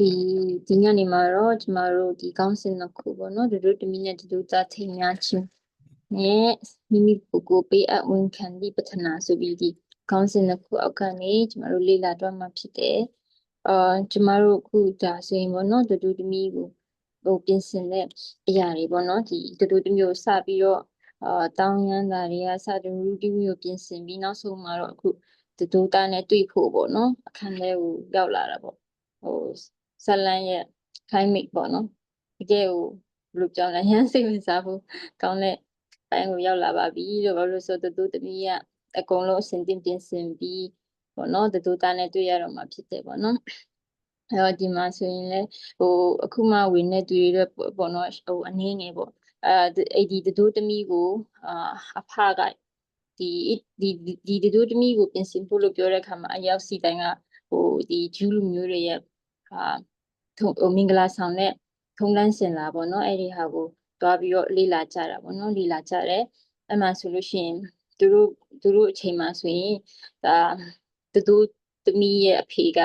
ဒီဒီညနေမှာတော့ကျမတို့ဒီကောင်းစင်နှစ်ခုပေါ့နော်ဒုဒုတမီနဲ့ဒုဒုသားထိန်များချင်းနဲ့မိမိကိုယ်ကိုပေးအပ်ဝန်ခံသည့်ပထနာဆိုပြီးဒီကောင်းစင်နှစ်ခုအောက်ကနေကျမတို့လေ့လာတော့မှာဖြစ်တယ်အာကျမတို့အခုဒါဆိုရင်ပေါ့နော်ဒုဒုတမီကိုဟိုပြင်ဆင်တဲ့အရာတွေပေါ့နော်ဒီဒုဒုတမီကိုစပြီးတော့အာတောင်းရမ်းတာတွေကစတဲ့ရူတီကိုပြင်ဆင်ပြီးနောက်ဆုံးမှာတော့အခုဒုဒုသားနဲ့တွေ့ဖို့ပေါ့နော်အခန်းထဲကိုရောက်လာတာပေါ့ဟို ဇလန်ရဲ့ climate ပေါ့နော်တကယ်ကိုဘယ်လိုပြောလဲရမ်းစိတ်ဝင်စားဖို့ကောင်းတဲ့ပိုင်းကိုရောက်လာပါပြီလို့ဘာလို့လဲဆိုတော့တူသမီးကအကုန်လုံးအဆင်သင့်ပြင်ဆင်ပြီးပေါ့နော်တူသားနဲ့တွေ့ရတော့မှာဖြစ်တယ်ပေါ့နော်အဲတော့ဒီမှာဆိုရင်လည်းဟိုအခုမှဝင်နေတွေ့ရပေါ့နော်ဟိုအနေငယ်ပေါ့အဲဒီတူသမီးကိုအာအဖကဒီဒီဒီတူသမီးကိုပြင်ဆင်ဖို့လို့ပြောတဲ့အခါမှာအရောက်စီတိုင်းကဟိုဒီဂျူးလူမျိုးတွေရဲ့ဟာထုံဟို မင်္ဂလာဆောင်တဲ့ထုံးတန်းစင်လာပေါ့နော်အဲ့ဒီဟာကိုတွားပြီးတော့လေ့လာကြတာပေါ့နော်လေ့လာကြတယ်အဲ့မှာဆိုလို့ရှိရင်သူတို့သူတို့အချိန်မှာဆိုရင်ဒါသူတို့သမီးရဲ့အဖေက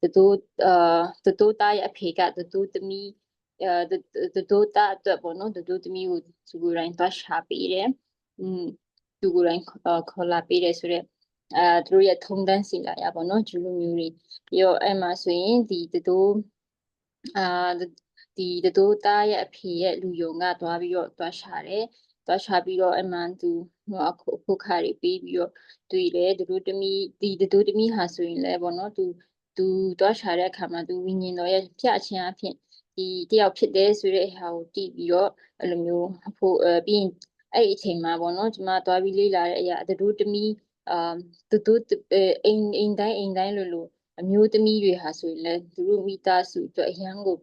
သူတို့အာသူတို့သားရဲ့အဖေကသူတို့သမီးအဲသူတို့သားအတွက်ပေါ့နော်သူတို့သမီးကိုသူကိုယ်တိုင်တွားရှာပေးတယ်อืมသူကိုယ်တိုင်ခေါ်လာပေးတယ်ဆိုတော့အဲသူတို့ရဲ့ထုံတန်းစီလာရပါတော့ဂျူလူမျိုးတွေပြီးတော့အဲ့မှာဆိုရင်ဒီတို့ အာဒီတို့သားရဲ့အဖေရဲ့လူယုံကသွားပြီးတော့သွားရှာတယ်သွားရှာပြီးတော့အမှန်သူအခုအခုခါတွေပြီးပြီးတော့တွေ့တယ်တို့တမီဒီတို့တမီဟာဆိုရင်လည်းပေါ့နော်သူသူသွားရှာတဲ့အခါမှာသူဝိညာဉ်တော်ရဲ့ပြချင်းအဖြစ်ဒီတယောက်ဖြစ်တယ်ဆိုတဲ့ဟာကိုတည်ပြီးတော့အဲ့လိုမျိုးအဖို့အပြီးရင်အဲ့ဒီအချိန်မှာပေါ့နော်ကျွန်မသွားပြီးလေ့လာတဲ့အရာတို့တမီအာသူတို့အိမ်အိမ်တိုင်းအိမ်တိုင်းလို့လို့ အမျိုးသမီးတွေဟာဆိုရင်လည်းသူတို့မိသားစုအတွက်အရန်ကို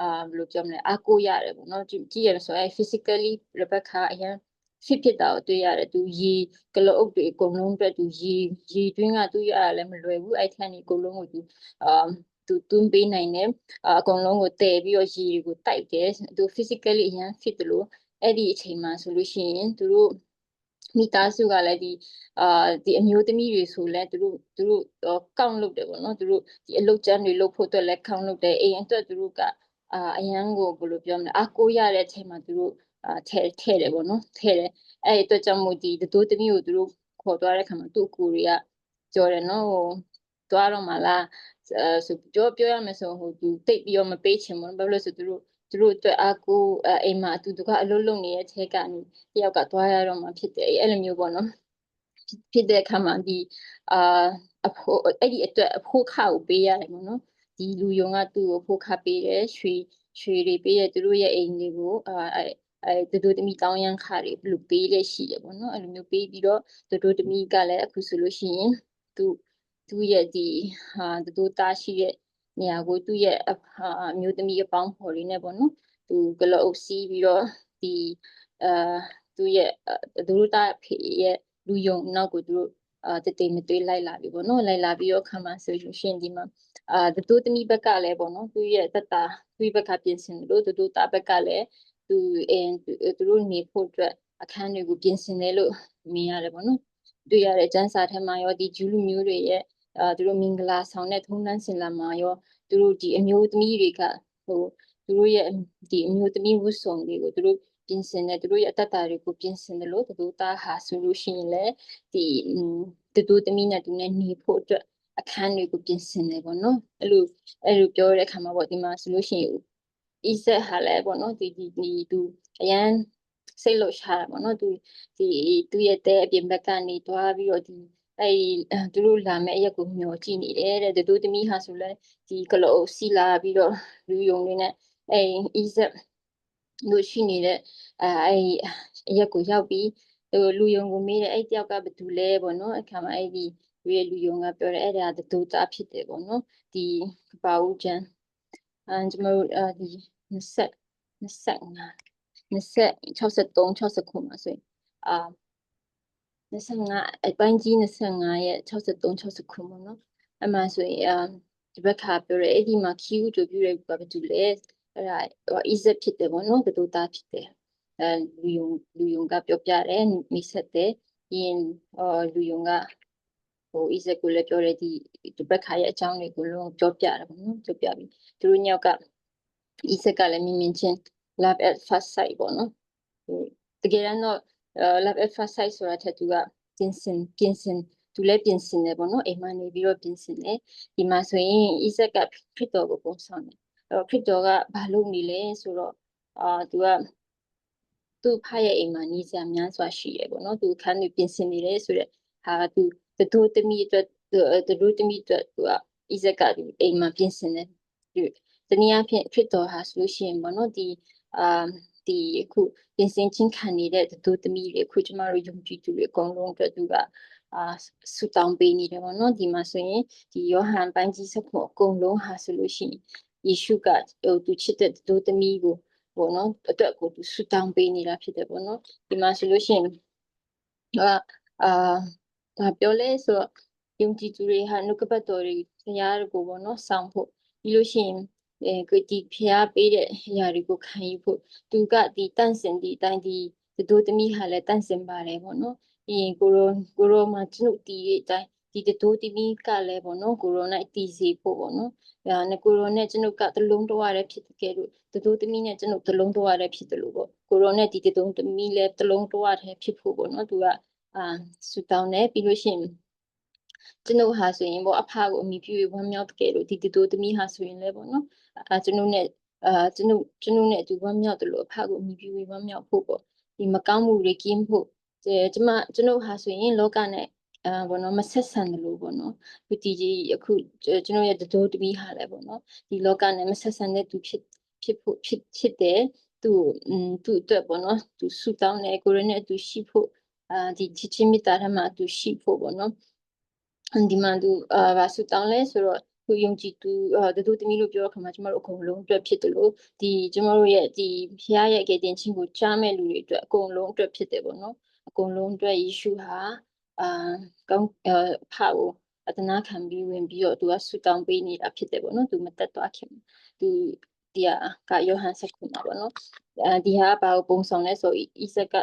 အာဘယ်လိုပြောမလဲအားကိုးရတယ်ပေါ့နော်ကြည့်ကြည့်ရဆိုအဲ physically Rebecca အရန်ဖြစ်ဖြစ်တာကိုတွေ့ရတယ်သူရေကလအုပ်တွေအကုန်လုံးအတွက်သူရေရေတွင်းကသူရရလည်းမလွယ်ဘူးအဲ့ထက်နေအကုန်လုံးကိုသူအာသူတွန်းပေးနိုင်တယ်အကုန်လုံးကိုတည်ပြီးတော့ရေတွေကိုတိုက်တယ်သူ physically အရန် fit တယ်လို့အဲ့ဒီအချိန်မှာဆိုလို့ရှိရင်သူတို့ မိသားစုကလည်းဒီအာဒီအမျိုးသမီးတွေဆိုလဲသူတို့သူတို့ကောင့်လုပ်တယ်ပေါ့နော်သူတို့ဒီအလုပ်ကျန်းတွေလုပ်ဖို့အတွက်လည်းကောင့်လုပ်တယ်အိမ်အတွက်သူတို့ကအာအရန်ကိုဘယ်လိုပြောမလဲအကိုရတဲ့အချိန်မှာသူတို့အာထဲထဲတယ်ပေါ့နော်ထဲတယ်အဲ့ဒီအတွက်ကြောင့်မို့ဒီတို့သမီးကိုသူတို့ခေါ်သွားတဲ့ခါမှာသူ့ကိုတွေကကြော်တယ်နော်ဟိုသွားတော့မှလားအဲဆိုပြောပြောရမယ်ဆိုဟိုသူတိတ်ပြီးတော့မပေးချင်ဘူးဘာလို့လဲဆိုသူတို့ သူတို့အတွက်အကူအိမ်မှာအတူတကအလုပ်လုပ်နေတဲ့ထဲကနေတယောက်ကသွားရတော့မှဖြစ်တယ်အဲ့လိုမျိုးပေါ့နော်ဖြစ်တဲ့အခါမှာဒီအာအဖိုးအဲ့ဒီအတွက်အဖိုးခကိုပေးရတယ်ပေါ့နော်ဒီလူယုံကသူ့ကိုဖိုးခပေးတယ်ရွှေရွှေတွေပေးတယ်သူတို့ရဲ့အိမ်တွေကိုအာအဲတူတူတမီတောင်းရန်ခါတွေဘလို့ပေးလက်ရှိတယ်ပေါ့နော်အဲ့လိုမျိုးပေးပြီးတော့တူတူတမီကလည်းအခုဆိုလို့ရှိရင်သူသူရဲ့ဒီဟာတူတူတားရှိတဲ့ နေရာကိုသူ့ရဲ့အမျိုးသမီးအပေါင်းဖော်လေးနဲ့ပေါ့နော်သူကလအုပ်စီးပြီးတော့ဒီအာသူ့ရဲ့သူတို့တာဖေရဲ့လူယုံနောက်ကိုသူတို့အာတတိမတွေးလိုက်လာပြီပေါ့နော်လိုက်လာပြီးတော့ခံမှဆိုရှင်ဒီမှာအာသူတို့သမီးဘက်ကလည်းပေါ့နော်သူ့ရဲ့တတသူ့ဘက်ကပြင်ဆင်လို့သူတို့တာဘက်ကလည်းသူအင်းသူတို့နေဖို့အတွက်အခန်းတွေကိုပြင်ဆင်တယ်လို့မြင်ရတယ်ပေါ့နော်တွေ့ရတဲ့ကျန်းစာထဲမှာရောဒီဂျူးလူမျိုးတွေရဲ့ အာသူတို့မင်္ဂလာဆောင်တဲ့ထုံးတမ်းစင်လာမှာရောသူတို့ဒီအမျိုးသမီးတွေကဟိုသူတို့ရဲ့ဒီအမျိုးသမီးဝတ်စုံတွေကိုသူတို့ပြင်ဆင်တယ်သူတို့ရဲ့အတ္တတွေကိုပြင်ဆင်တယ်လို့သူတို့သားဟာဆိုလို့ရှိရင်လည်းဒီသူတို့သမီးနဲ့သူနဲ့နေဖို့အတွက်အခန်းတွေကိုပြင်ဆင်တယ်ပေါ့နော်အဲ့လိုအဲ့လိုပြောတဲ့အခါမှာပေါ့ဒီမှာဆိုလို့ရှိရင်အီဇက်ဟာလည်းပေါ့နော်ဒီဒီဒီသူအရန်စိတ်လှုပ်ရှားတာပေါ့နော်သူဒီသူရဲ့တဲ့အပြင်ဘက်ကနေတွားပြီးတော့ဒီ အဲ့သူတို့လာမဲ့အရက်ကိုမျှော်ကြည့်နေတယ်တဲ့သူတို့သမီးဟာဆိုလဲဒီကလောစီလာပြီးတော့လူယုံနေနဲ့အဲ့အီဇက်လို့ရှိနေတဲ့အဲအဲ့အရက်ကိုရောက်ပြီးဟိုလူယုံကိုမေးတယ်အဲ့တယောက်ကဘယ်သူလဲပေါ့နော်အခါမှာအဲ့ဒီလူရဲ့လူယုံကပြောတယ်အဲ့ဒါဒုတာဖြစ်တယ်ပေါ့နော်ဒီကပဦးကျန်အဲကျွန်တော်တို့ဒီ20 25 20 63 69မှာဆိုရင်အာ 25အပိုင်းကြီး25ရဲ့63 69ပေါ့နော်အမှဆိုရင်အာဒီဘက်ခါပြောရဲအဲ့ဒီမှာ Q ကြိုပြရဲဘာတူလဲအဲ့ဒါ easy ဖြစ်တယ်ပေါ့နော်ဘယ်လိုသားဖြစ်တယ်အဲလူယုံလူယုံကပြောပြတယ်မိဆက်တယ်ပြီးရင်အော်လူယုံကဟို Isaac ကိုလည်းပြောတယ်ဒီဒီဘက်ခါရဲ့အကြောင်းတွေကိုလုံးဝပြောပြတယ်ပေါ့နော်ပြောပြပြီးသူတို့ညောက်က Isaac ကလည်းမြင်မြင်ချင်း love at first sight ပေါ့နော်ဟိုတကယ်တမ်းတော့ uh, love at first sight ဆိုတာထက်သူကပြင်ဆင်ပြင်ဆင်သူလည်းပြင်ဆင်တယ်ပေါ့နော်အိမ်မှာနေပြီးတော့ပြင်ဆင်တယ်ဒီမှာဆိုရင် Isaac ကခရစ်တော်ကိုပုံဆောင်တယ်အဲ့တော့ခရစ်တော်ကဘာလုပ်နေလဲဆိုတော့အာသူကသူ့ဖရဲ့အိမ်မှာနေစရာများစွာရှိရပေါ့နော်သူအခန်းတွေပြင်ဆင်နေတယ်ဆိုတော့ဟာသူတတို့သမီးအတွက်တတို့သမီးအတွက်သူက Isaac ကဒီအိမ်မှာပြင်ဆင်တယ်ဒီတနည်းအားဖြင့်ခရစ်တော်ဟာဆိုလို့ရှိရင်ပေါ့နော်ဒီအာ ဒီအခုပြင်ဆင်ချင်းခံနေတဲ့တတို့သမီးတွေအခုကျမတို့ယုံကြည်သူတွေအကုန်လုံးအတွက်သူကအာဆူတောင်းပေးနေတယ်ပေါ့နော်ဒီမှာဆိုရင်ဒီယောဟန်ပိုင်းကြီးစဖို့အကုန်လုံးဟာဆိုလို့ရှိရင်ယေရှုကဟိုသူချစ်တဲ့တတို့သမီးကိုပေါ့နော်အတွက်ကိုသူဆူတောင်းပေးနေတာဖြစ်တယ်ပေါ့နော်ဒီမှာဆိုလို့ရှိရင်ဟာအာဒါပြောလဲဆိုတော့ယုံကြည်သူတွေဟာနှုတ်ကပတ်တော်တွေဘုရားကိုပေါ့နော်စောင့်ဖို့ပြီးလို့ရှိရင် အဲကိုဒီဖျားပေးတဲ့အရာတွေကိုခံယူဖို့သူကဒီတန့်စင်ဒီအတိုင်းဒီဒီတို့သမီးဟာလည်းတန့်စင်ပါတယ်ပေါ့နော်ပြီးရင်ကိုရိုကိုရိုမှာကျွန်ုပ်တီရဲ့အတိုင်းဒီတတို့သမီးကလည်းပေါ့နော်ကိုရိုနဲ့တီစီဖို့ပေါ့နော်အဲနဲ့ကိုရိုနဲ့ကျွန်ုပ်ကတလုံးတော့ရတဲ့ဖြစ်တဲ့လို့တတို့သမီးနဲ့ကျွန်ုပ်တလုံးတော့ရတဲ့ဖြစ်တယ်လို့ပေါ့ကိုရိုနဲ့ဒီတတို့သမီးလည်းတလုံးတော့ရတဲ့ဖြစ်ဖို့ပေါ့နော်သူကအာဆူတောင်းတယ်ပြီးလို့ရှိရင် ကျွန်ုပ်ဟာဆိုရင်ပေါ့အဖကိုအမိပြုဝမ်းမြောက်တကယ်လို့ဒီတတို့သမီးဟာဆိုရင်လည်းပေါ့နော်အာကျွန်ုပ်နဲ့အာကျွန်ုပ်ကျွန်ုပ်နဲ့အတူဝမ်းမြောက်တယ်လို့အဖကိုအမိပြုဝမ်းမြောက်ဖို့ပေါ့ဒီမကောင်းမှုတွေကင်းဖို့ကျကျမကျွန်ုပ်ဟာဆိုရင်လောကနဲ့အာဘောနော်မဆက်ဆံတယ်လို့ပေါ့နော်ဒီဒီကြီးအခုကျွန်တော်ရဲ့တတော်တမီဟာလည်းပေါ့နော်ဒီလောကနဲ့မဆက်ဆံတဲ့သူဖြစ်ဖြစ်ဖို့ဖြစ်ဖြစ်တယ်သူอืมသူအတွက်ပေါ့နော်သူဆူတောင်းတယ်ကိုရနဲ့သူရှိဖို့အာဒီချစ်ချင်းမိသားထမှာသူရှိဖို့ပေါ့နော် ဒီမှာသူအာဗာဆူတောင်းလဲဆိုတော့သူယုံကြည်သူအာတူတမီလို့ပြောတဲ့ခါမှာကျမတို့အကုန်လုံးအတွက်ဖြစ်တယ်လို့ဒီကျမတို့ရဲ့ဒီဖခင်ရဲ့ကယ်တင်ခြင်းကိုကြားမဲ့လူတွေအတွက်အကုန်လုံးအတွက်ဖြစ်တယ်ပေါ့နော်အကုန်လုံးအတွက်ယေရှုဟာအာကောင်းအဖကိုအတနာခံပြီးဝင်ပြီးတော့သူကဆူတောင်းပေးနေတာဖြစ်တယ်ပေါ့နော်သူမတက်သွားခင်သူဒီဟာကယောဟန်ဆက်ခုမှာပေါ့နော်အဲဒီဟာဘာကိုပုံဆောင်လဲဆိုဣဇက်က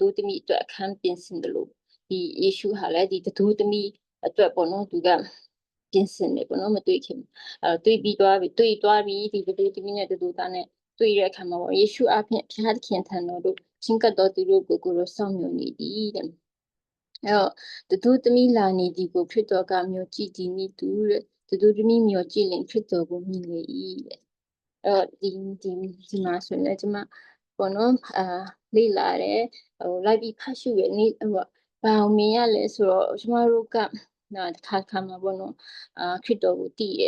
တူတမီအတွက်အခန်းပြင်ဆင်တယ်လို့ဒီယေရှုဟာလည်းဒီတူတမီ အတွက်ပေါ့နော်သူကပြင်ဆင်တယ်ပေါ့နော်မတွေ့ခင်အဲတွေ့ပြီးသွားပြီတွေ့သွားပြီဒီတူတမီနဲ့တူတာနဲ့တွေ့ရခါမှာပေါ့ယေရှုအဖင်ဖျားသခင်ထံတော်တို့ချင်းကတော်သူတို့ကိုကိုရောစောင့်မျှော်နေသည်တဲ့အဲ့တော့တသူသမီးလာနေဒီကိုခရစ်တော်ကမျိုးကြည်ဒီနိတူတဲ့တသူသမီးမျိုးကြည်လင်ခရစ်တော်ကိုမြင်လေ၏တဲ့အဲ့တော့ဒီဒီဒီမှာဆိုရင်လည်းကျွန်မပေါ့နော်အာလေ့လာတယ်ဟိုလိုက်ပြီးဖတ်ရှုရနေဟိုဘာအောင်မြင်ရလဲဆိုတော့ကျွန်မတို့က နာတစ်ခါခါမှာပေါ့နော်အာခရစ်တော်ကိုတည်ရ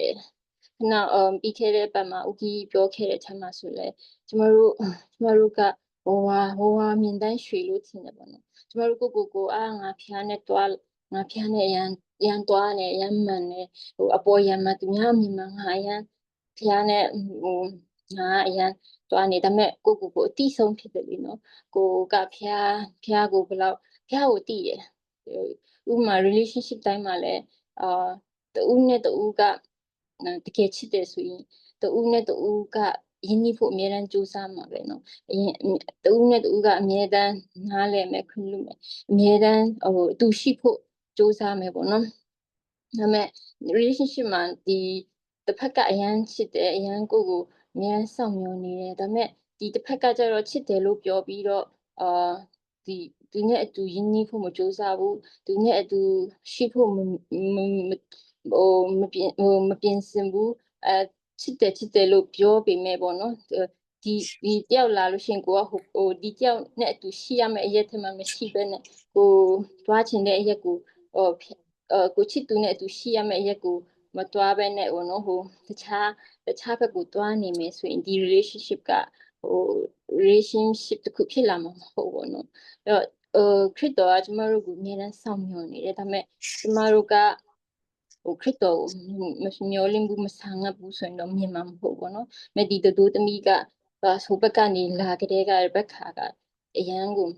နောက်အမ်ပြီးခဲ့တဲ့ပတ်မှာဦးကြီးပြောခဲ့တဲ့အချက်မှာဆိုလဲကျမတို့ကျမတို့ကဘဝဘဝမြင်တိုင်းရွှေလို့ထင်တယ်ပေါ့နော်ကျမတို့ကိုကိုကိုအာငါဖျားနဲ့တွားငါဖျားနဲ့ရန်ရန်တွားနဲ့ရန်မှန်နဲ့ဟိုအပေါ်ရန်မှသူများမြင်မှငါရန်ဖျားနဲ့ဟိုငါအရန်တွားနေဒါပေမဲ့ကိုကိုကိုအတိဆုံးဖြစ်တယ်လीနော်ကိုကဖျားဖျားကိုဘယ်လောက်ဖျားကိုတည်ရ ဥပမာ relationship တိုင်းမှာလည်းအာတူနဲ့တူကတကယ်ချစ်တယ်ဆိုရင်တူနဲ့တူကရင်းနှီးဖို့အမြဲတမ်းကြိုးစားမှာပဲနော်အရင်တူနဲ့တူကအမြဲတမ်းနားလည်မယ်ခွင့်လွတ်မယ်အမြဲတမ်းဟိုသူရှိဖို့ကြိုးစားမယ်ပေါ့နော်ဒါပေမဲ့ relationship မှာဒီတစ်ဖက်ကအရန်ချစ်တယ်အရန်ကိုကိုအများစောင့်မျှော်နေတယ်ဒါပေမဲ့ဒီတစ်ဖက်ကကျတော့ချစ်တယ်လို့ပြောပြီးတော့အာဒီ သူနဲ့အတူရင်းနှီးဖို့မကြိုးစားဘူးသူနဲ့အတူရှိဖို့မဟိုမပြင်ဟိုမပြင်ဆင်ဘူးအဲချစ်တယ်ချစ်တယ်လို့ပြောပေမဲ့ပေါ့နော်ဒီဒီတယောက်လာလို့ရှင်ကိုကဟိုဟိုဒီတယောက်နဲ့အတူရှိရမယ့်အရက်ထမမရှိဘဲနဲ့ကိုသွားချင်တဲ့အရက်ကိုဟိုအကိုချစ်သူနဲ့အတူရှိရမယ့်အရက်ကိုမသွားဘဲနဲ့ဟိုနော်ဟိုတခြားတခြားဘက်ကိုသွားနေမယ်ဆိုရင်ဒီ relationship ကဟို relationship တစ်ခုဖြစ်လာမှာမဟုတ်ဘူးเนาะအဲ့တော့ ဟိုခရစ်တော်ကကျမတို့ကိုအများနဲ့စောင့်မျှော်နေတယ်ဒါပေမဲ့ကျမတို့ကဟိုခရစ်တော်မမျောလင်းဘူးမဆာငတ်ဘူးဆိုရင်တော့မြင်မှာမဟုတ်ဘူးเนาะမြဒီတတူသမီးကဆိုဘက်ကနေလာကြတဲ့ကဘက်ခါကအရန်ကို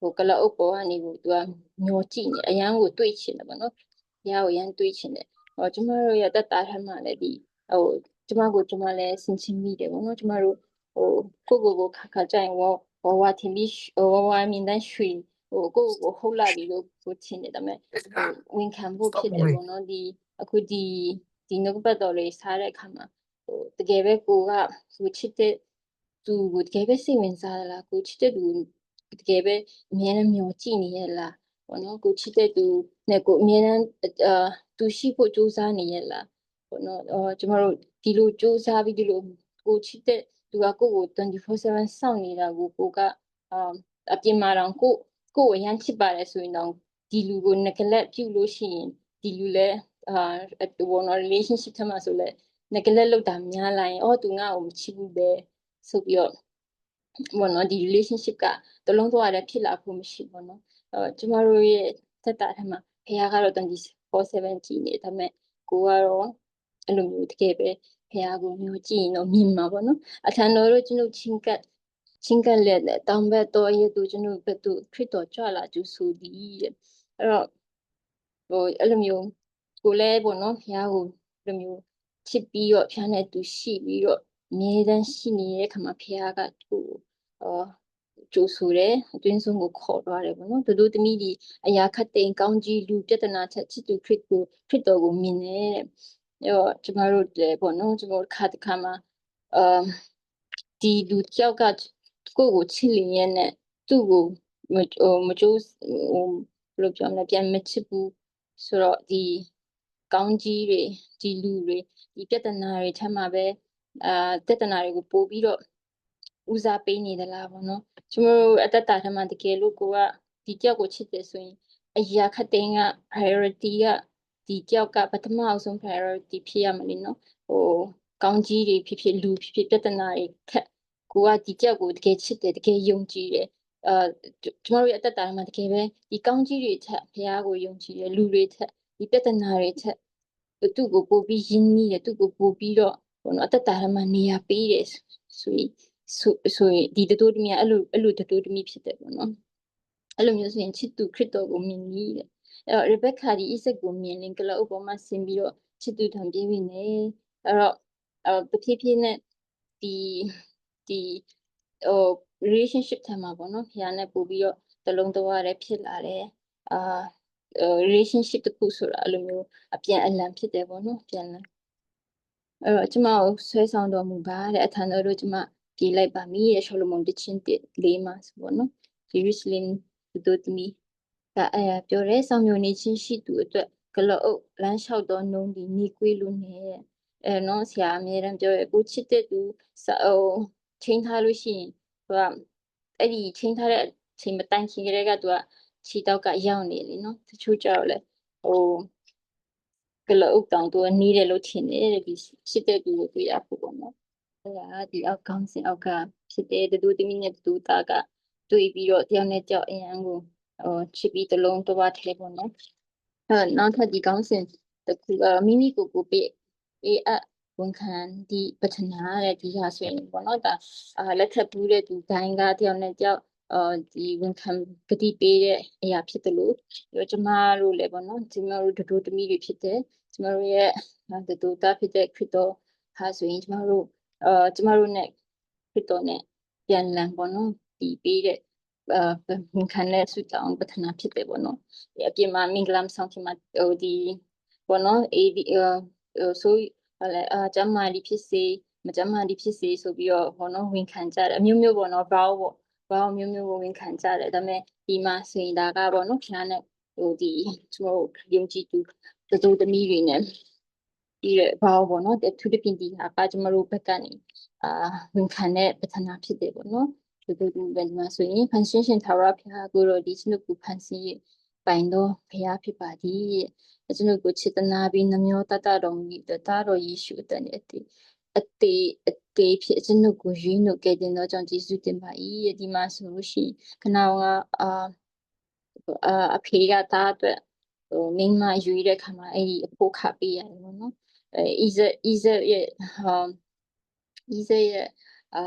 ဟိုကလအုပ်ပေါ်ကနေကိုသူကမျောကြည့်နေအရန်ကိုတွေးချင်တယ်ပေါ့နော်။ရားကိုအရန်တွေးချင်တယ်။ဟောကျမတို့ရဲ့တက်တာထမ်းမှလည်းဒီဟိုကျမကိုကျမလည်းဆင်ချင်းမိတယ်ပေါ့နော်။ကျမတို့ဟိုကိုကိုကိုခါခါကြိုင်ဝ ဝဝထင်ပြီးဝဝမြင်တဲ့ရွှေဟိုကိုယ့်ကိုယ်ဟုတ်လာပြီလို့ကိုထင်တယ်ဒါပေမဲ့ဟိုဝန်ခံဖို့ဖြစ်တယ်ပေါ့နော်ဒီအခုဒီဒီနှုတ်ပတ်တော်လေးစားတဲ့အခါမှာဟိုတကယ်ပဲကိုကဟိုချစ်တဲ့သူကိုတကယ်ပဲစိတ်ဝင်စားသလားကိုချစ်တဲ့သူတကယ်ပဲအမြဲတမ်းမျောကြည့်နေရလားပေါ့နော်ကိုချစ်တဲ့သူနဲ့ကိုအမြဲတမ်းအာသူရှိဖို့ကြိုးစားနေရလားပေါ့နော်အော်ကျမတို့ဒီလိုကြိုးစားပြီးဒီလိုကိုချစ်တဲ့ သူကကိုယ့်ကို24/7စောင့်နေတာကိုကိုကအာအပြင်မှာတော့ကိုကိုအရန်ချစ်ပါတယ်ဆိုရင်တော့ဒီလူကို neglect ပြုလို့ရှိရင်ဒီလူလည်းအာဘောနော် relationship ထဲမှာဆိုလဲ neglect လုပ်တာများလာရင်အော်သူငါ့ကိုမချစ်ဘူးပဲဆိုပြီးတော့ဘောနော်ဒီ relationship ကတလုံးသွားရဖြစ်လာဖို့မရှိဘူးနော်အဲကျမတို့ရဲ့သက်တာထဲမှာဖခင်ကတော့24/7ကြည်နေဒါပေမဲ့ကိုကတော့အဲ့လိုမျိုးတကယ်ပဲ ဖခင်ကိုမျိုးကြည့်ရင်တော့မြင်မှာပေါ့နော်အထံတော်တို့ကျွန်ုပ်ချင်းကပ်ချင်းကပ်လက်နဲ့တောင်ဘက်တော်ရဲ့သူကျွန်ုပ်ဘက်သူခရစ်တော်ကြွလာသူဆိုသည်တဲ့အဲ့တော့ဟိုအဲ့လိုမျိုးကိုလည်းပေါ့နော်ဖခင်ကိုအဲ့လိုမျိုးချစ်ပြီးတော့ဖခင်နဲ့သူရှိပြီးတော့အမြဲတမ်းရှိနေတဲ့ခါမှာဖခင်ကသူ့အော်ကြိုးဆိုတယ်အတွင်းဆုံးကိုခေါ်သွားတယ်ပေါ့နော်သူတို့သမီးဒီအရာခတ်တိန်ကောင်းကြီးလူပြဿနာချက်ချစ်သူခရစ်ကိုခရစ်တော်ကိုမြင်တယ်တဲ့ အဲ့တော့ကျမတို့လည်းပေါ့နော်ကျမတို့ခါတစ်ခါမှာအမ်ဒီလူတယောက်ကကိုယ့်ကိုချစ်လျင်နဲ့သူ့ကိုမဟိုမကြိုးဟိုဘယ်လိုပြောမလဲပြန်မချစ်ဘူးဆိုတော့ဒီကောင်းကြီးတွေဒီလူတွေဒီပြဿနာတွေထဲမှာပဲအာပြဿနာတွေကိုပို့ပြီးတော့ဦးစားပေးနေသလားပေါ့နော်ကျွန်တော်တို့အသက်တာထဲမှာတကယ်လို့ကိုကဒီကြောက်ကိုချစ်တယ်ဆိုရင်အရာခတ်သိန်းက priority က ဒီကြောက်ကပထမအဆုံး priority ဖြစ်ရမလို့နော်ဟိုကောင်းကြီးတွေဖြစ်ဖြစ်လူဖြစ်ဖြစ်ပြဿနာတွေခက်ကိုကဒီကြောက်ကိုတကယ်ချစ်တယ်တကယ်ယုံကြည်တယ်အာကျွန်တော်တို့ရဲ့အသက်တာထဲမှာတကယ်ပဲဒီကောင်းကြီးတွေထက်ဘုရားကိုယုံကြည်တယ်လူတွေထက်ဒီပြဿနာတွေထက်သူ့ကိုပို့ပြီးရင်းနှီးတယ်သူ့ကိုပို့ပြီးတော့ဟိုနော်အသက်တာထဲမှာနေရာပေးတယ်ဆိုရင်ဆိုဆိုရင်ဒီတတိုးတမီးအဲ့လိုအဲ့လိုတတိုးတမီးဖြစ်တယ်ပေါ့နော်အဲ့လိုမျိုးဆိုရင်ချစ်သူခရစ်တော်ကိုမြင်ပြီးတဲ့ အဲ့တော့ Rebecca ဒီ Isaac ကိုမြင်ရင်ကလအုပ်ပေါ်မှာဆင်ပြီးတော့ချစ်သူထံပြေးပြီနေအဲ့တော့အဲ့တဖြည်းဖြည်းနဲ့ဒီဒီဟို relationship ထဲမှာပေါ့နော်ဖခင်နဲ့ပို့ပြီးတော့တလုံးသွားရဲဖြစ်လာတယ်အာ relationship တခုဆိုတာအဲ့လိုမျိုးအပြန်အလှန်ဖြစ်တယ်ပေါ့နော်ပြန်လှန်အဲ့တော့ကျမကိုဆွဲဆောင်တော်မူပါတဲ့အထံတော်တို့ကျမပြေးလိုက်ပါမိရဲ့ရှောလမုန်တချင်းတစ်လေးမှာဆိုပေါ့နော်ဂျေရုရှလင်သူတို့တ မီကအဲပြောရဲဆောင်မျိုးနေချင်းရှိသူအတွက်ကလောအုပ်လမ်းလျှောက်တော်နှုံးဒီနေကွေးလို့နေအဲနော်ဆရာအမြဲတမ်းပြောရဲကိုချစ်တဲ့သူဟိုချိန်ထားလို့ရှိရင်သူကအဲ့ဒီချိန်ထားတဲ့အချိန်မတိုင်ခင်ကလေးကသူကခြေတောက်ကရောက်နေလေနော်တချို့ကြတော့လေဟိုကလအုပ်တောင်သူကနေတယ်လို့ထင်တယ်တဲ့ဒီချစ်တဲ့သူကိုတွေ့ရဖို့ပေါ့နော်အဲ့ဒါဒီအောက်ကောင်းစင်အောက်ကဖြစ်တဲ့တူတမီနဲ့တူတာကတွေ့ပြီးတော့တယောက်နဲ့ကြောက်အရန်ကို ဟိုချစ်ပြီးတလုံးတော့ထဲပေါ့နော်အဲနောက်ထပ်ဒီကောင်းစင်တခုကမိမိကိုကိုပေးအေးအဝန်ခံဒီပထနာတဲ့ဒီဟာဆိုရင်ပေါ့နော်ဒါအာလက်ထပ်ပူးတဲ့သူဒိုင်းကတယောက်နဲ့ကြောက်အော်ဒီဝန်ခံဂတိပေးတဲ့အရာဖြစ်တယ်လို့ပြောကျမတို့လည်းပေါ့နော်ကျမတို့ဒိုတမီတွေဖြစ်တယ်ကျမတို့ရဲ့ဒိုတာဖြစ်တဲ့ခရစ်တော်ဟာဆိုရင်ကျမတို့အာကျမတို့ ਨੇ ခရစ်တော် ਨੇ ပြန်လန်ပေါ့နော်ဒီပေးတဲ့အာ ဝန်ခံတဲ့ဆုတောင်းပထနာဖြစ်တယ်ပေါ့နော်အပြင်မှာမင်္ဂလာဆောင်ခင်မှာဟိုဒီပေါ့နော်အေဒီဆိုဟလဲအာကျမလီဖြစ်စေမကျမလီဖြစ်စေဆိုပြီးတော့ဘောနော်ဝန်ခံကြတယ်အမျိုးမျိုးပေါ့နော်ဘောက်ပေါ့ဘောက်မျိုးမျိုးဝန်ခံကြတယ်ဒါပေမဲ့ဒီမှာဆိုရင်ဒါကပေါ့နော်ခဏနဲ့ဟိုဒီကျွန်တော်ယုံကြည်သူတူတူသမီးတွေနဲ့ဒီဘောက်ပေါ့နော်သူတပင်ဒီဟာကကျွန်တော်တို့ဘက်ကနေအာဝန်ခံတဲ့ပထနာဖြစ်တယ်ပေါ့နော် တူတူတူပဲဒီမှာဆိုရင်ဖန်ရှင်းရှင်သာရဖျားကိုတော့ဒီစနုပ်ကိုဖန်ဆင်းရပိုင်တော့ဖျားဖြစ်ပါသည်အကျွန်ုပ်ကိုချေတနာပြီးနှမျောတတတော်မူတတတော်ယေရှုအတန်ရဲ့အတေအတေအတေဖြစ်ကျွန်ုပ်ကိုရွေးနှုတ်ခဲ့တဲ့တော့ကြောင့်ယေရှုတင်ပါ၏ဒီမှာဆိုလို့ရှိရင်ခဏကအာအာအဖေကသားအတွက်ဟိုမိန်းမယူရတဲ့ခါမှာအဲ့ဒီအဖို့ခပေးရတယ်ပေါ့နော်အဲဣဇဣဇရဲ့ဟာဣဇရဲ့ အာ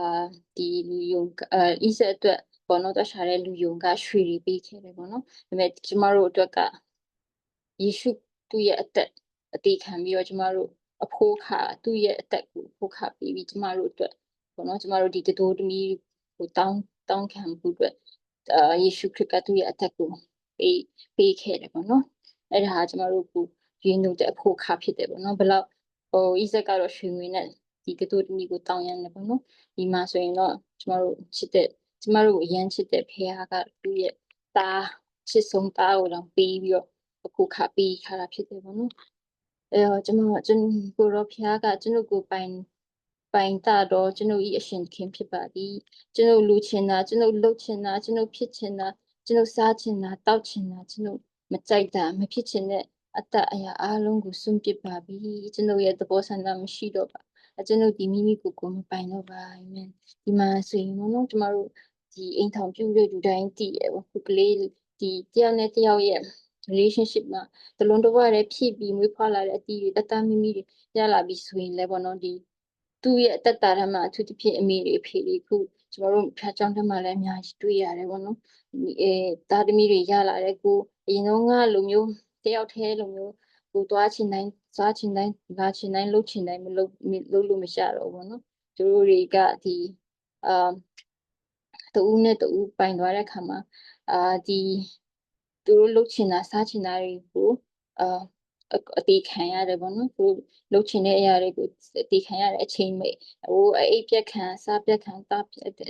ဒီလူယုံအာဣဇအတွက်ပေါ့နော်တခြားတဲ့လူယုံကရွှေတွေပေးခဲ့တယ်ပေါ့နော်ဒါပေမဲ့ကျမတို့အတွက်ကယေရှုသူ့ရဲ့အသက်အသေးခံပြီးတော့ကျမတို့အဖိုးခါသူ့ရဲ့အသက်ကိုဖိုးခါပြီးပြီးကျမတို့အတွက်ပေါ့နော်ကျမတို့ဒီတတိုးတမီဟိုတောင်းတောင်းခံမှုအတွက်တအာယေရှုခရစ်ကသူ့ရဲ့အသက်ကိုပေးပေးခဲ့တယ်ပေါ့နော်အဲ့ဒါဟာကျမတို့ကိုရင်းနှီးတဲ့အဖို့ခါဖြစ်တယ်ပေါ့နော်ဘယ်လောက်ဟိုဣဇက်ကတော့ရွှေငွေနဲ့ ဒီကတိုတမီကိုတောင်းရမ်းတယ်ပေါ့နော်ဒီမှာဆိုရင်တော့ကျမတို့ချစ်တဲ့ကျမတို့ကိုအရန်ချစ်တဲ့ဖေဟာကသူ့ရဲ့သားချစ်ဆုံးသားကိုတော့ပေးပြီးတော့အခုခါပေးခါတာဖြစ်တယ်ပေါ့နော်အဲတော့ကျမကျွန်ကိုရောဖေဟာကကျွန်တို့ကိုပိုင်ပိုင်တာတော့ကျွန်တို့ဤအရှင်ခင်ဖြစ်ပါသည်ကျွန်တို့လူချင်တာကျွန်တို့လှုပ်ချင်တာကျွန်တို့ဖြစ်ချင်တာကျွန်တော်စားချင်တာတောက်ချင်တာကျွန်တော်မကြိုက်တာမဖြစ်ချင်တဲ့အတ္တအရာအလုံးကိုစွန့်ပစ်ပါပြီကျွန်တော်ရဲ့သဘောဆန္ဒမရှိတော့ပါ အကျွန်ုပ်ဒီမိမိကိုယ်ကိုမပိုင်တော့ပါအာမင်ဒီမှာဆိုရင်တော့ကျမတို့ဒီအိမ်ထောင်ပြုတဲ့လူတိုင်းတည်ရပေါ့ခုကလေးဒီတယောက်နဲ့တယောက်ရဲ့ relationship မှာတလုံးတစ်ဝက်တည်းဖြစ်ပြီးမွေးဖွားလာတဲ့အတီးတွေတတမိမိတွေရလာပြီးဆိုရင်လည်းပေါ့နော်ဒီသူ့ရဲ့အတ္တဓမ္မအထူးသဖြင့်အမေတွေအဖေတွေခုကျမတို့ဖျားကြောင်းထက်မှလည်းအများကြီးတွေ့ရတယ်ပေါ့နော်အဲသားသမီးတွေရလာတဲ့ကိုအရင်တော့ငါလိုမျိုးတယောက်တည်းလိုမျိုးကိုသွားချင်တိုင်း စားချင်တိုင်းလာချင်တိုင်းလှုပ်ချင်တိုင်းမလှုပ်လှုပ်လို့မရတော့ဘူးနော်သူတို့တွေကဒီအာတူဦးနဲ့တူဦးပိုင်သွားတဲ့ခါမှာအာဒီသူတို့လှုပ်ချင်တာစားချင်တာတွေကိုအာအတေခံရတယ်ပေါ့နော်သူလှုပ်ချင်တဲ့အရာတွေကိုအတေခံရတဲ့အချိန်မဲ့ဟိုအိပ်ပြက်ခံစားပြက်ခံတာ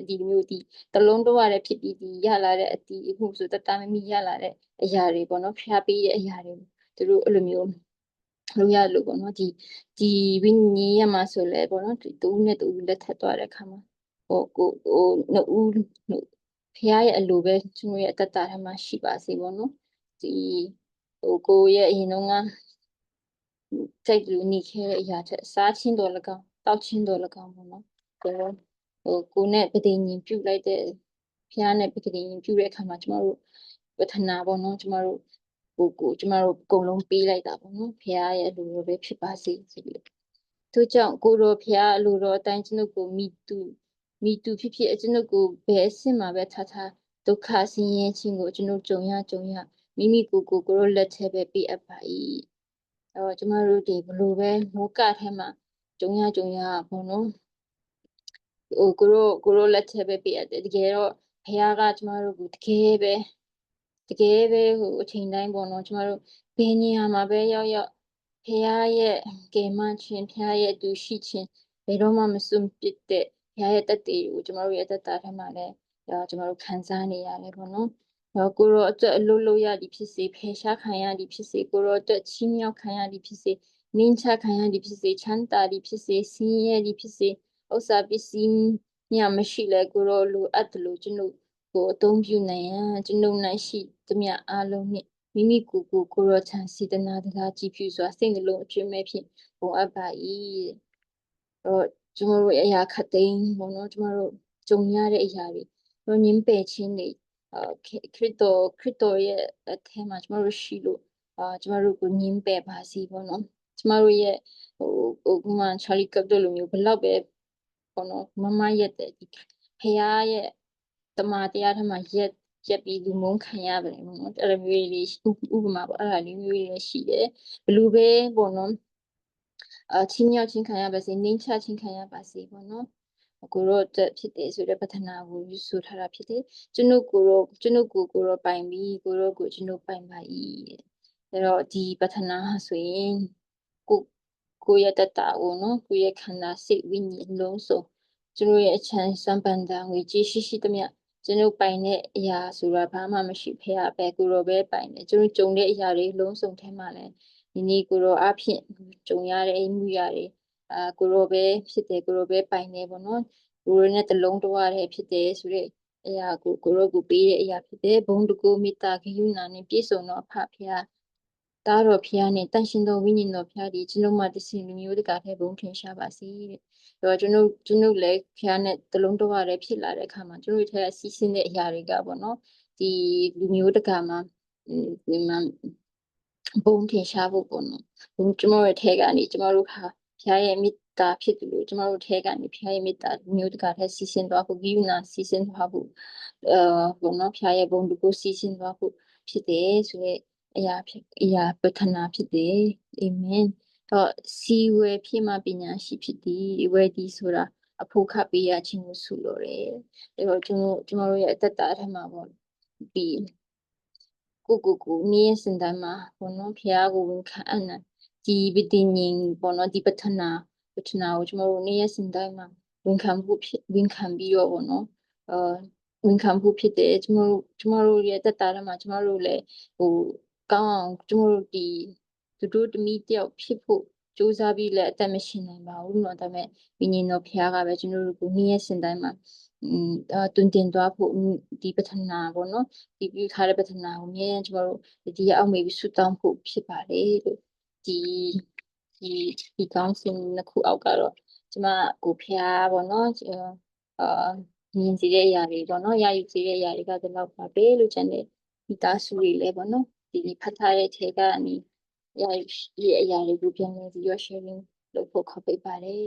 ဒီမျိုးဒီတလုံးတော့ရတဲ့ဖြစ်ပြီးဒီရလာတဲ့အတီအခုဆိုတတမမီရလာတဲ့အရာတွေပေါ့နော်ဖျားပေးတဲ့အရာတွေသူတို့အဲ့လိုမျိုး လို့ရလို့ပေါ့နော်ဒီဒီဝိညာဉ်ရမှာဆိုလဲပေါ့နော်ဒီတူနဲ့တူလက်ထပ်သွားတဲ့အခါမှာဟိုကိုဟိုနှစ်ဦးဖះရဲ့အလိုပဲကျွန်တော်ရဲ့အတ္တထဲမှာရှိပါစေပေါ့နော်ဒီဟိုကိုရဲ့အရင်တော့ကစိတ်လူနေခဲ့တဲ့အရာချက်စားချင်းတော်၎င်းတောက်ချင်းတော်၎င်းပေါ့နော်ကိုဟိုကိုနဲ့ပတိညင်ပြုတ်လိုက်တဲ့ဖះနဲ့ပတိညင်ပြုတ်တဲ့အခါမှာကျွန်တော်တို့ပထနာပေါ့နော်ကျွန်တော်တို့ ကိုကိုကျမတို့အကုန်လုံးပေးလိုက်တာပေါ့နော်ဖះရဲ့လူလိုပဲဖြစ်ပါစေဆိုပြီးသူကြောင့်ကိုရောဖះအလိုတော်အတိုင်းကျွန်ုပ်ကိုမိတူမိတူဖြစ်ဖြစ်ကျွန်ုပ်ကိုဘယ်အဆင့်မှာပဲထားထားဒုက္ခဆင်းရဲခြင်းကိုကျွန်ုပ်ကြုံရကြုံရမိမိကိုယ်ကိုကိုရောလက်ထဲပဲပေးအပ်ပါ၏အဲတော့ကျမတို့ဒီဘလို့ပဲလောကထဲမှာကြုံရကြုံရပေါ့နော်ဟိုကိုရောကိုရောလက်ထဲပဲပေးအပ်တယ်တကယ်တော့ဘုရားကကျမတို့ကိုတကယ်ပဲ တကယ်ပဲဟိုအချိန်တိုင်းပေါ့နော်ကျမတို့ဘယ်နေရာမှာပဲရောက်ရောက်ဖះရဲ့ကယ်မခြင်းဖះရဲ့အတူရှိခြင်းဘယ်တော့မှမစွန့်ပစ်တဲ့ဖះရဲ့တက်တည်ကိုကျမတို့ရဲ့တက်တာထဲမှာလည်းကျမတို့ခံစားနေရတယ်ပေါ့နော်။တော့ကိုရောအတွက်အလုပ်လုပ်ရသည်ဖြစ်စေဖယ်ရှားခံရသည်ဖြစ်စေကိုရောအတွက်ချီးမြှောက်ခံရသည်ဖြစ်စေနင်းချခံရသည်ဖြစ်စေချမ်းသာသည်ဖြစ်စေဆင်းရဲသည်ဖြစ်စေဥစ္စာပစ္စည်းညမရှိလဲကိုရောလိုအပ်တယ်လို့ကျွန်တော် ကိုအသုံးပြုနိုင်ရန်ကျွန်ုပ်၌ရှိသမျှအလုံးနှင့်မိမိကိုယ်ကိုကိုရောချန်စေတနာတရားကြည်ဖြူစွာစိတ်နှလုံးအကျွမ်းမဲ့ဖြင့်ပုံအပ်ပါ၏တော့ကျွန်တော်တို့အရာခတ်သိမ်းပေါ့နော်ကျွန်တော်တို့ကြုံရတဲ့အရာတွေတော့ညင်းပယ်ခြင်းတွေအာခရစ်တော်ခရစ်တော်ရဲ့အထဲမှာကျွန်တော်တို့ရှိလို့အာကျွန်တော်တို့ကိုညင်းပယ်ပါစီပေါ့နော်ကျွန်တော်တို့ရဲ့ဟိုဟိုကမှချာလီကပ်တို့လိုမျိုးဘလောက်ပဲပေါ့နော်မမရက်တဲ့ဒီဖះရဲ့ တမန်တရားထမှာရက်ရက်ပြီးလူမုန်းခံရပါတယ်ပေါ့နော်အဲ့လိုမျိုးလေးဥပမာပေါ့အဲ့ဒါလေးမျိုးလေးရှိတယ်ဘလူပဲပေါ့နော်အချင်းမြောက်ချင်းခံရပါစေနင်းချချင်းခံရပါစေပေါ့နော်ကိုရောတက်ဖြစ်တယ်ဆိုတဲ့ပထနာကိုယူဆထားတာဖြစ်တယ်ကျွန်ုပ်ကိုရောကျွန်ုပ်ကိုကိုရောပိုင်ပြီးကိုရောကိုကျွန်ုပ်ပိုင်ပါ၏အဲ့တော့ဒီပထနာဆိုရင်ကိုကိုရဲ့တတကိုနော်ကိုရဲ့ခန္ဓာစိတ်ဝိညာဉ်လုံးစုံကျွန်တော်ရဲ့အချမ်းစံပန်တာငွေကြီးရှိရှိသမျှ ကျွန်တော်ပိုင်တဲ့အရာဆိုတာဘာမှမရှိဖះပဲကိုရောပဲပိုင်တယ်ကျွန်တော်ကြုံတဲ့အရာတွေလုံးစုံထဲမှာလည်းဒီနေ့ကိုရောအဖြစ်ကြုံရတဲ့အမှုရာတွေအာကိုရောပဲဖြစ်တယ်ကိုရောပဲပိုင်တယ်ပေါ့နော်ကိုရောနဲ့တလုံးတွားတယ်ဖြစ်တယ်ဆိုတဲ့အရာကိုကိုရောကိုပေးတဲ့အရာဖြစ်တယ်ဘုံတကူမေတ္တာဂရုဏာနဲ့ပြည့်စုံတော့ဖဖះတားတော်ဖះနဲ့တန်ရှင်တော်ဝိညာဉ်တော်ဖះဒီကျွန်တော်မှတစင်လူမျိုးတကာထဲဘုံထင်ရှားပါစေတဲ့ တော့ကျွန်တော်ကျွန်တော်လည်းဖះနဲ့တလုံးတော့ရတယ်ဖြစ်လာတဲ့အခါမှာကျွန်တော်တို့ထဲကစီးစင်းတဲ့အရာတွေကပေါ့နော်ဒီလူမျိုးတကာမှာဒီမှာဘုံထင်ရှားဖို့ပေါ့နော်ဘုံကျွန်တော်ရဲ့ထဲကနေကျွန်တော်တို့ဟာဖះရဲ့မေတ္တာဖြစ်တယ်လို့ကျွန်တော်တို့ထဲကနေဖះရဲ့မေတ္တာမျိုးတကာထဲစီးစင်းသွားဖို့ဂိယူနာစီးစင်းသွားဖို့အာပေါ့နော်ဖះရဲ့ဘုံတကူစီးစင်းသွားဖို့ဖြစ်တယ်ဆိုတဲ့အရာဖြစ်အရာပထနာဖြစ်တယ်အာမင် တော့စီဝဲဖြစ်မှပညာရှိဖြစ်သည်ဝဲဒီဆိုတာအဖို့ခတ်ပေးရခြင်းကိုဆုလို့တယ်ဒါတော့ကျွန်တော်ကျွန်တော်တို့ရဲ့အသက်တာအထက်မှာပေါ့ဒီကိုကိုကိုနေ့ရက်စဉ်တိုင်းမှာပေါ့နော်ဖះကိုဝန်ခံအပ်နိုင်ဒီပတိညင်ပေါ့နော်ဒီပထနာပထနာကိုကျမတို့နေ့ရက်စဉ်တိုင်းမှာဝန်ခံမှုဖြစ်ဝန်ခံပြီးတော့ပေါ့နော်အာဝန်ခံမှုဖြစ်တယ်ကျမတို့ကျမတို့ရဲ့တက်တာထဲမှာကျမတို့လည်းဟိုကောင်းအောင်ကျမတို့ဒီ သူတို့တမိတယောက်ဖြစ်ဖို့စူးစမ်းပြီးလည်းအသက်မရှင်နိုင်ပါဘူးနော်ဒါပေမဲ့ဝိညာဉ်တော်ဖခင်ကပဲကျွန်တော်တို့ကိုနေ့ရက်စဉ်တိုင်းမှာအဲတွင်တင်သွားဖို့ဒီပထနာပေါ့နော်ဒီပြုထားတဲ့ပထနာကိုမြဲကျွန်တော်တို့ဒီရအောင်မေပြီးဆုတောင်းဖို့ဖြစ်ပါတယ်လို့ဒီဒီဒီကောင်းစဉ်နှစ်ခုအောက်ကတော့ကျွန်မကိုဖျားပေါ့နော်အာမြင်စီတဲ့အရာတွေပေါ့နော်ရယူစီတဲ့အရာတွေကဒီလောက်ပါပဲလို့ချန်တဲ့မိသားစုတွေလည်းပေါ့နော်ဒီဖတ်ထားတဲ့ခြေကနေ ရယူရဲ့အရာတွေကိုပြန်လည်ပြီးတော့ sharing လုပ်ဖို့ခေါ်ပေးပါတယ်